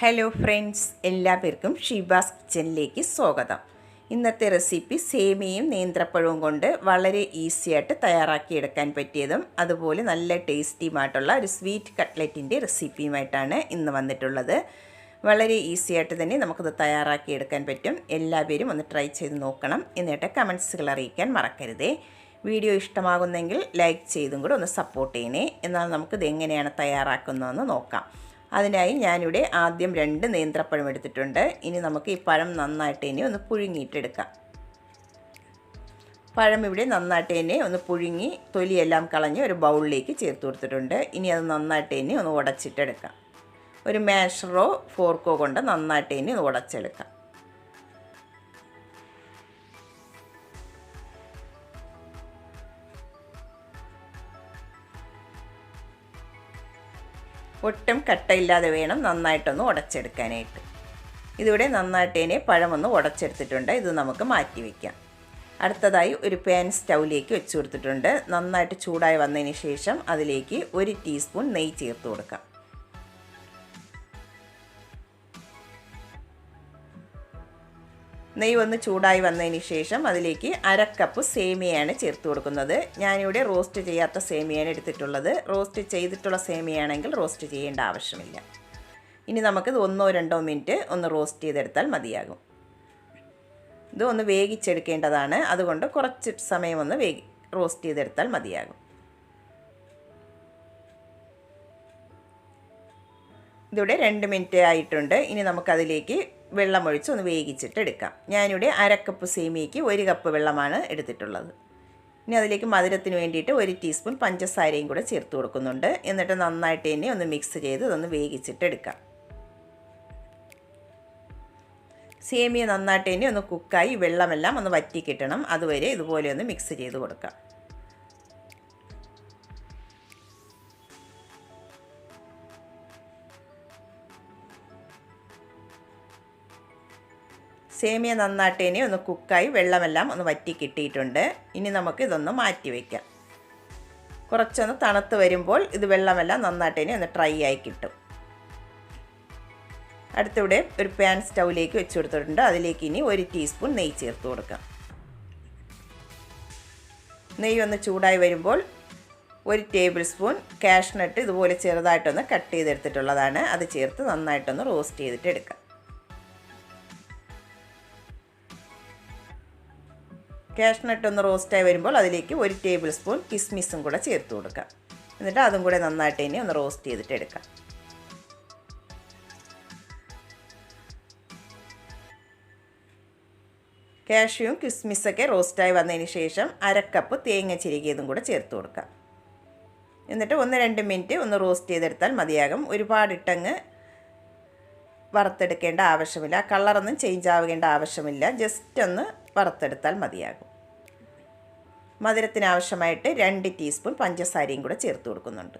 Hello friends എല്ലാവർക്കും ഷിബാസ് കിച്ചനിലേക്ക് സ്വാഗതം. ഇന്നത്തെ റെസിപ്പി സേമിയയും നേന്ത്രപ്പഴവും കൊണ്ട് വളരെ ഈസിയായിട്ട് തയ്യാറാക്കിയെടുക്കാൻ പറ്റിയതും അതുപോലെ നല്ല ടേസ്റ്റിയുമായിട്ടുള്ള ഒരു സ്വീറ്റ് കട്ട്ലറ്റിന്റെ റെസിപ്പിയുമായിട്ടാണ് ഇന്ന് വന്നിട്ടുള്ളത്. വളരെ ഈസിയായിട്ട് തന്നെ നമുക്കത് തയ്യാറാക്കിയെടുക്കാൻ പറ്റും. എല്ലാവരും ഒന്ന് ട്രൈ ചെയ്ത് നോക്കണം. എന്നിട്ട് കമൻസുകൾ അറിയിക്കാൻ മറക്കരുതേ. വീഡിയോ ഇഷ്ടമാകുന്നെങ്കിൽ ലൈക്ക് ചെയ്തും കൂടെ ഒന്ന് സപ്പോർട്ട് ചെയ്യണേ. എന്നാൽ നമുക്കിത് എങ്ങനെയാണ് തയ്യാറാക്കുന്നതെന്ന് നോക്കാം. അതിനായി ഞാനിവിടെ ആദ്യം രണ്ട് നേന്ത്രപ്പഴം എടുത്തിട്ടുണ്ട്. ഇനി നമുക്ക് ഈ പഴം നന്നായിട്ട് ഇനി ഒന്ന് പുഴുങ്ങിയിട്ടെടുക്കാം. പഴം ഇവിടെ നന്നായിട്ട് തന്നെ ഒന്ന് പുഴുങ്ങി തൊലിയെല്ലാം കളഞ്ഞ് ഒരു ബൗളിലേക്ക് ചേർത്ത് കൊടുത്തിട്ടുണ്ട്. ഇനി അത് നന്നായിട്ട് തന്നെ ഒന്ന് ഉടച്ചിട്ടെടുക്കാം. ഒരു മാഷറോ ഫോർക്കോ കൊണ്ട് നന്നായിട്ട് തന്നെ ഒന്ന് ഉടച്ചെടുക്കാം. ഒട്ടും കട്ടയില്ലാതെ വേണം നന്നായിട്ടൊന്ന് ഉടച്ചെടുക്കാനായിട്ട്. ഇതിവിടെ നന്നായിട്ടേനെ പഴമൊന്ന് ഉടച്ചെടുത്തിട്ടുണ്ട്. ഇത് നമുക്ക് മാറ്റി വയ്ക്കാം അടുത്തതായി ഒരു പാൻ സ്റ്റൗവിലേക്ക് വെച്ച് കൊടുത്തിട്ടുണ്ട്. നന്നായിട്ട് ചൂടായി വന്നതിന് ശേഷം അതിലേക്ക് ഒരു ടീസ്പൂൺ നെയ്യ് ചേർത്ത് കൊടുക്കാം. നെയ്യ് ഒന്ന് ചൂടായി വന്നതിന് ശേഷം അതിലേക്ക് അര കപ്പ് സേമിയയാണ് ചേർത്ത് കൊടുക്കുന്നത്. ഞാനിവിടെ റോസ്റ്റ് ചെയ്യാത്ത സേമിയയാണ് എടുത്തിട്ടുള്ളത്. റോസ്റ്റ് ചെയ്തിട്ടുള്ള സേമിയയാണെങ്കിൽ റോസ്റ്റ് ചെയ്യേണ്ട ആവശ്യമില്ല. ഇനി നമുക്കിത് ഒന്നോ രണ്ടോ മിനിറ്റ് ഒന്ന് റോസ്റ്റ് ചെയ്തെടുത്താൽ മതിയാകും. ഇത് ഒന്ന് വേവിച്ചെടുക്കേണ്ടതാണ്. അതുകൊണ്ട് കുറച്ച് സമയം ഒന്ന് വേഗി റോസ്റ്റ് ചെയ്തെടുത്താൽ മതിയാകും. ഇതിവിടെ രണ്ട് മിനിറ്റ് ആയിട്ടുണ്ട്. ഇനി നമുക്കതിലേക്ക് വെള്ളമൊഴിച്ച് ഒന്ന് വേവിച്ചിട്ട് എടുക്കാം. ഞാനിവിടെ അരക്കപ്പ് സേമിയയ്ക്ക് ഒരു കപ്പ് വെള്ളമാണ് എടുത്തിട്ടുള്ളത്. ഇനി അതിലേക്ക് മധുരത്തിന് വേണ്ടിയിട്ട് ഒരു ടീസ്പൂൺ പഞ്ചസാരയും കൂടെ ചേർത്ത് കൊടുക്കുന്നുണ്ട്. എന്നിട്ട് നന്നായിട്ട് തന്നെ ഒന്ന് മിക്സ് ചെയ്ത് ഇതൊന്ന് വേവിച്ചിട്ട് എടുക്കാം. സേമിയ നന്നായിട്ട് തന്നെ ഒന്ന് കുക്കായി വെള്ളമെല്ലാം ഒന്ന് വറ്റി കിട്ടണം. അതുവരെ ഇതുപോലെ ഒന്ന് മിക്സ് ചെയ്ത് കൊടുക്കാം. സേമിയ നന്നാട്ടേനെ ഒന്ന് കുക്കായി വെള്ളമെല്ലാം ഒന്ന് വറ്റി കിട്ടിയിട്ടുണ്ട്. ഇനി നമുക്ക് ഇതൊന്ന് മാറ്റി വയ്ക്കാം കുറച്ചൊന്ന് തണുത്ത് വരുമ്പോൾ ഇത് വെള്ളമെല്ലാം നന്നാട്ടേനെ ഒന്ന് ഡ്രൈ ആയി കിട്ടും. അടുത്തിവിടെ ഒരു പാൻ സ്റ്റൗവിലേക്ക് വെച്ച് കൊടുത്തിട്ടുണ്ട്. അതിലേക്ക് ഇനി ഒരു ടീസ്പൂൺ നെയ്യ് ചേർത്ത് കൊടുക്കാം. നെയ്യ് ഒന്ന് ചൂടായി വരുമ്പോൾ ഒരു ടേബിൾ സ്പൂൺ കാഷ്നട്ട് ഇതുപോലെ ചെറുതായിട്ടൊന്ന് കട്ട് ചെയ്തെടുത്തിട്ടുള്ളതാണ്. അത് ചേർത്ത് നന്നായിട്ടൊന്ന് റോസ്റ്റ് ചെയ്തിട്ട് എടുക്കാം. കാഷ്നട്ട് ഒന്ന് റോസ്റ്റായി വരുമ്പോൾ അതിലേക്ക് ഒരു ടേബിൾ സ്പൂൺ കിസ്മിസും കൂടെ ചേർത്ത് കൊടുക്കാം. എന്നിട്ട് അതും കൂടെ നന്നായിട്ട് ഇനി ഒന്ന് റോസ്റ്റ് ചെയ്തിട്ട് എടുക്കാം. കാഷ്യൂവും കിസ്മിസൊക്കെ റോസ്റ്റായി വന്നതിന് ശേഷം അരക്കപ്പ് തേങ്ങ ചിരികിയതും കൂടെ ചേർത്ത് കൊടുക്കാം. എന്നിട്ട് ഒന്ന് രണ്ട് മിനിറ്റ് ഒന്ന് റോസ്റ്റ് ചെയ്തെടുത്താൽ മതിയാകും. ഒരുപാടിട്ടങ്ങ് വറുത്തെടുക്കേണ്ട ആവശ്യമില്ല. കളറൊന്നും ചേഞ്ച് ആവേണ്ട ആവശ്യമില്ല. ജസ്റ്റ് ഒന്ന് വറുത്തെടുത്താൽ മതിയാകും. മധുരത്തിന് ആവശ്യമായിട്ട് രണ്ട് ടീസ്പൂൺ പഞ്ചസാരയും കൂടെ ചേർത്ത് കൊടുക്കുന്നുണ്ട്.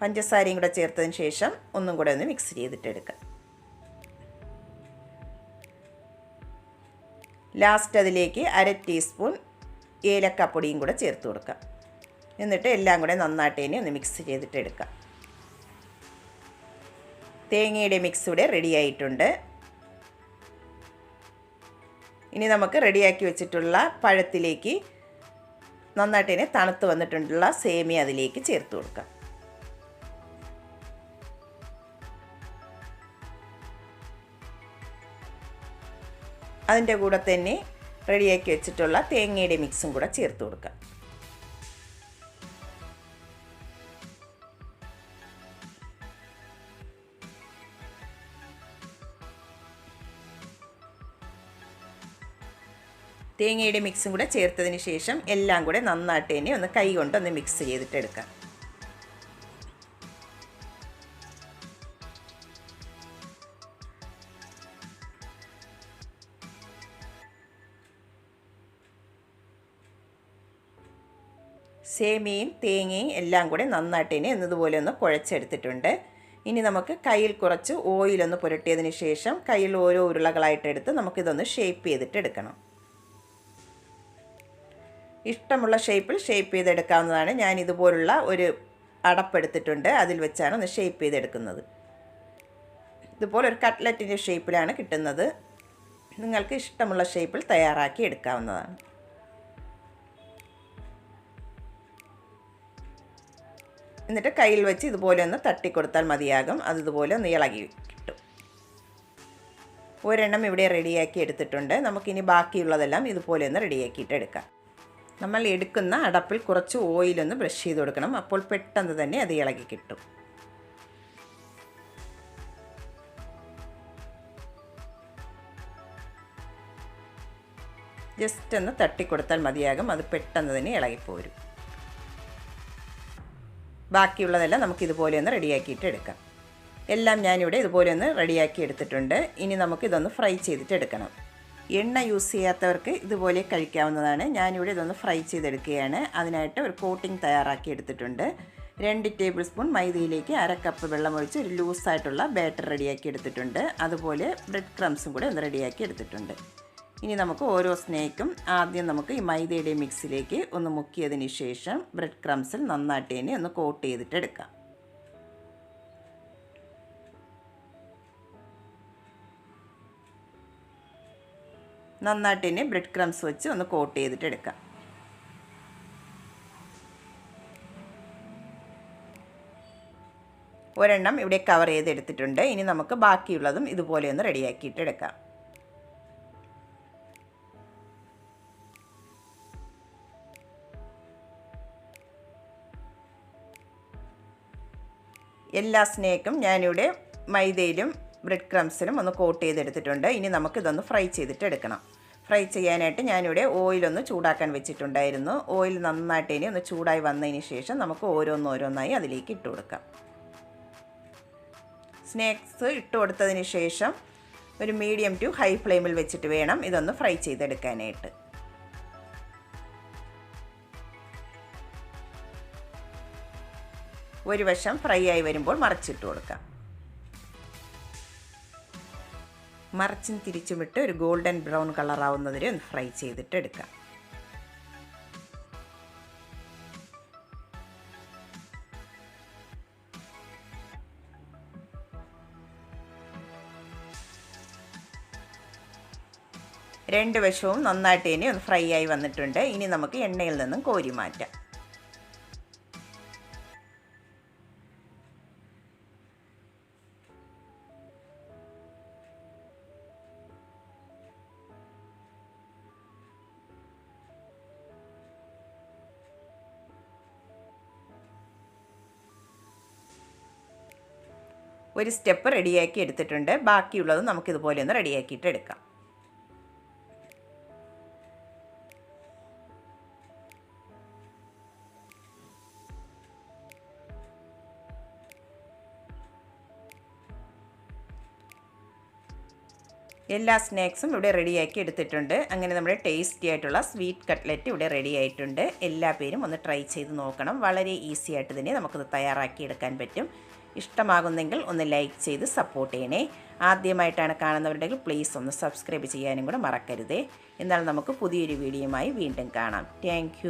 പഞ്ചസാരയും കൂടെ ചേർത്തതിന് ശേഷം ഒന്നും കൂടെ ഒന്ന് മിക്സ് ചെയ്തിട്ടെടുക്കാം. ലാസ്റ്റ് അതിലേക്ക് അര ടീസ്പൂൺ ഏലക്കപ്പൊടിയും കൂടെ ചേർത്ത് കൊടുക്കാം. എന്നിട്ട് എല്ലാം കൂടെ നന്നായിട്ട് ഒന്ന് മിക്സ് ചെയ്തിട്ടെടുക്കാം. തേങ്ങയുടെ മിക്സ് ഇവിടെ റെഡി ആയിട്ടുണ്ട്. ഇനി നമുക്ക് റെഡിയാക്കി വെച്ചിട്ടുള്ള പഴത്തിലേക്ക് നന്നായിട്ട് ഇനി തണുത്ത് വന്നിട്ടുള്ള സേമിയ അതിലേക്ക് ചേർത്ത് കൊടുക്കാം. അതിന്റെ കൂടെ തന്നെ റെഡിയാക്കി വെച്ചിട്ടുള്ള തേങ്ങയുടെ മിക്സും കൂടെ ചേർത്ത് കൊടുക്കാം. തേങ്ങയുടെ മിക്സും കൂടെ ചേർത്തതിന് ശേഷം എല്ലാം കൂടെ നന്നായിട്ട് തന്നെ ഒന്ന് കൈ കൊണ്ട് ഒന്ന് മിക്സ് ചെയ്തിട്ട് എടുക്കാം സേമിയയും തേങ്ങയും എല്ലാം കൂടെ നന്നായിട്ട് തന്നെ എന്നതുപോലെ ഒന്ന് കുഴച്ചെടുത്തിട്ടുണ്ട്. ഇനി നമുക്ക് കയ്യിൽ കുറച്ച് ഓയിലൊന്ന് പുരട്ടിയതിന് ശേഷം കയ്യിൽ ഓരോ ഉരുളകളായിട്ട് എടുത്ത് നമുക്കിതൊന്ന് ഷേപ്പ് ചെയ്തിട്ട് എടുക്കണം ഇഷ്ടമുള്ള ഷേപ്പിൽ ഷേപ്പ് ചെയ്തെടുക്കാവുന്നതാണ്. ഞാൻ ഇതുപോലുള്ള ഒരു അടപ്പെടുത്തിട്ടുണ്ട്. അതിൽ വെച്ചാണ് ഒന്ന് ഷേപ്പ് ചെയ്തെടുക്കുന്നത്. ഇതുപോലെ ഒരു കട്ട്ലറ്റിന്റെ ഷേപ്പിലാണ് കിട്ടുന്നത്. നിങ്ങൾക്ക് ഇഷ്ടമുള്ള ഷേപ്പിൽ തയ്യാറാക്കി എടുക്കാവുന്നതാണ്. എന്നിട്ട് കയ്യിൽ വെച്ച് ഇതുപോലെ ഒന്ന് തട്ടിക്കൊടുത്താൽ മതിയാകും. അത് ഇതുപോലെ ഒന്ന് ഇളകി കിട്ടും. ഒരെണ്ണം ഇവിടെ റെഡിയാക്കി എടുത്തിട്ടുണ്ട്. നമുക്കിനി ബാക്കിയുള്ളതെല്ലാം ഇതുപോലെ ഒന്ന് റെഡിയാക്കിയിട്ട് എടുക്കാം. നമ്മൾ എടുക്കുന്ന അടപ്പിൽ കുറച്ച് ഓയിലൊന്ന് ബ്രഷ് ചെയ്ത് കൊടുക്കണം. അപ്പോൾ പെട്ടെന്ന് തന്നെ അത് ഇളകി കിട്ടും. ജസ്റ്റ് ഒന്ന് തട്ടിക്കൊടുത്താൽ മതിയാകും. അത് പെട്ടെന്ന് തന്നെ ഇളകിപ്പോരും ബാക്കിയുള്ളതെല്ലാം നമുക്ക് ഇതുപോലെ ഒന്ന് റെഡിയാക്കിയിട്ട് എടുക്കാം. എല്ലാം ഞാനിവിടെ ഇതുപോലെ ഒന്ന് റെഡിയാക്കി എടുത്തിട്ടുണ്ട്. ഇനി നമുക്ക് ഇതൊന്ന് ഫ്രൈ ചെയ്തിട്ട് എടുക്കണം. എണ്ണ യൂസ് ചെയ്യാത്തവർക്ക് ഇതുപോലെ കഴിക്കാവുന്നതാണ്. ഞാനിവിടെ ഇതൊന്ന് ഫ്രൈ ചെയ്തെടുക്കുകയാണ്. അതിനായിട്ട് ഒരു കോട്ടിംഗ് തയ്യാറാക്കി എടുത്തിട്ടുണ്ട്. രണ്ട് ടേബിൾ സ്പൂൺ മൈദയിലേക്ക് അര കപ്പ് വെള്ളമൊഴിച്ച് ഒരു ലൂസായിട്ടുള്ള ബാറ്റർ റെഡിയാക്കി എടുത്തിട്ടുണ്ട്. അതുപോലെ ബ്രെഡ് ക്രംസും കൂടെ ഒന്ന് റെഡിയാക്കി എടുത്തിട്ടുണ്ട്. ഇനി നമുക്ക് ഓരോ സ്നേക്കും ആദ്യം നമുക്ക് ഈ മൈദയുടെ മിക്സിലേക്ക് ഒന്ന് മുക്കിയതിന് ശേഷം ബ്രെഡ് ക്രംസിൽ നന്നായിട്ട് തന്നെ ഒന്ന് കോട്ട് ചെയ്തിട്ട് എടുക്കാം. നന്നായിട്ട് തന്നെ ബ്രെഡ് ക്രംസ് വെച്ച് ഒന്ന് കോട്ട് ചെയ്തിട്ട് എടുക്കാം. ഒരെണ്ണം ഇവിടെ കവർ ചെയ്ത് എടുത്തിട്ടുണ്ട് ഇനി നമുക്ക് ബാക്കിയുള്ളതും ഇതുപോലെ ഒന്ന് റെഡിയാക്കിയിട്ട് എടുക്കാം. എല്ലാ സ്നേക്കും ഞാനിവിടെ മൈദയിലും ബ്രെഡ് ക്രംസിനും ഒന്ന് കോട്ട് ചെയ്തെടുത്തിട്ടുണ്ട്. ഇനി നമുക്കിതൊന്ന് ഫ്രൈ ചെയ്തിട്ട് എടുക്കണം. ഫ്രൈ ചെയ്യാനായിട്ട് ഞാനിവിടെ ഓയിലൊന്ന് ചൂടാക്കാൻ വെച്ചിട്ടുണ്ടായിരുന്നു. ഓയിൽ നന്നായിട്ട് ഇനി ഒന്ന് ചൂടായി വന്നതിന് ശേഷം നമുക്ക് ഓരോന്നോരോന്നായി അതിലേക്ക് ഇട്ട് കൊടുക്കാം. സ്നാക്സ് ഇട്ട് കൊടുത്തതിന് ശേഷം ഒരു മീഡിയം ടു ഹൈ ഫ്ലെയിമിൽ വെച്ചിട്ട് വേണം ഇതൊന്ന് ഫ്രൈ ചെയ്തെടുക്കാനായിട്ട്. ഒരു വശം ഫ്രൈ ആയി വരുമ്പോൾ മറിച്ചിട്ട് കൊടുക്കാം. മറിച്ചും തിരിച്ചുമിട്ട് ഒരു ഗോൾഡൻ ബ്രൗൺ കളർ ആവുന്നതിന് ഒന്ന് ഫ്രൈ ചെയ്തിട്ട് എടുക്കാം രണ്ട് വശവും നന്നായിട്ട് ഇനി ഒന്ന് ഫ്രൈ ആയി വന്നിട്ടുണ്ട്. ഇനി നമുക്ക് എണ്ണയിൽ നിന്നും കോരി മാറ്റാം. ഒരു സ്റ്റെപ്പ് റെഡിയാക്കി എടുത്തിട്ടുണ്ട്. ബാക്കിയുള്ളത് നമുക്കിതുപോലെ ഒന്ന് റെഡിയാക്കിയിട്ട് എടുക്കാം. എല്ലാ സ്നാക്സും ഇവിടെ റെഡിയാക്കി എടുത്തിട്ടുണ്ട്. അങ്ങനെ നമ്മുടെ ടേസ്റ്റി ആയിട്ടുള്ള സ്വീറ്റ് കട്ട്ലറ്റ് ഇവിടെ റെഡി ആയിട്ടുണ്ട്. എല്ലാ പേരും ഒന്ന് ട്രൈ ചെയ്ത് നോക്കണം. വളരെ ഈസി ആയിട്ട് തന്നെ നമുക്കത് തയ്യാറാക്കി എടുക്കാൻ പറ്റും. ഇഷ്ടമാകുന്നെങ്കിൽ ഒന്ന് ലൈക്ക് ചെയ്ത് സപ്പോർട്ട് ചെയ്യണേ. ആദ്യമായിട്ടാണ് കാണുന്നവരുണ്ടെങ്കിൽ പ്ലീസ് ഒന്ന് സബ്സ്ക്രൈബ് ചെയ്യാനും കൂടെ മറക്കരുതേ. എന്നാൽ നമുക്ക് പുതിയൊരു വീഡിയോയുമായി വീണ്ടും കാണാം. താങ്ക്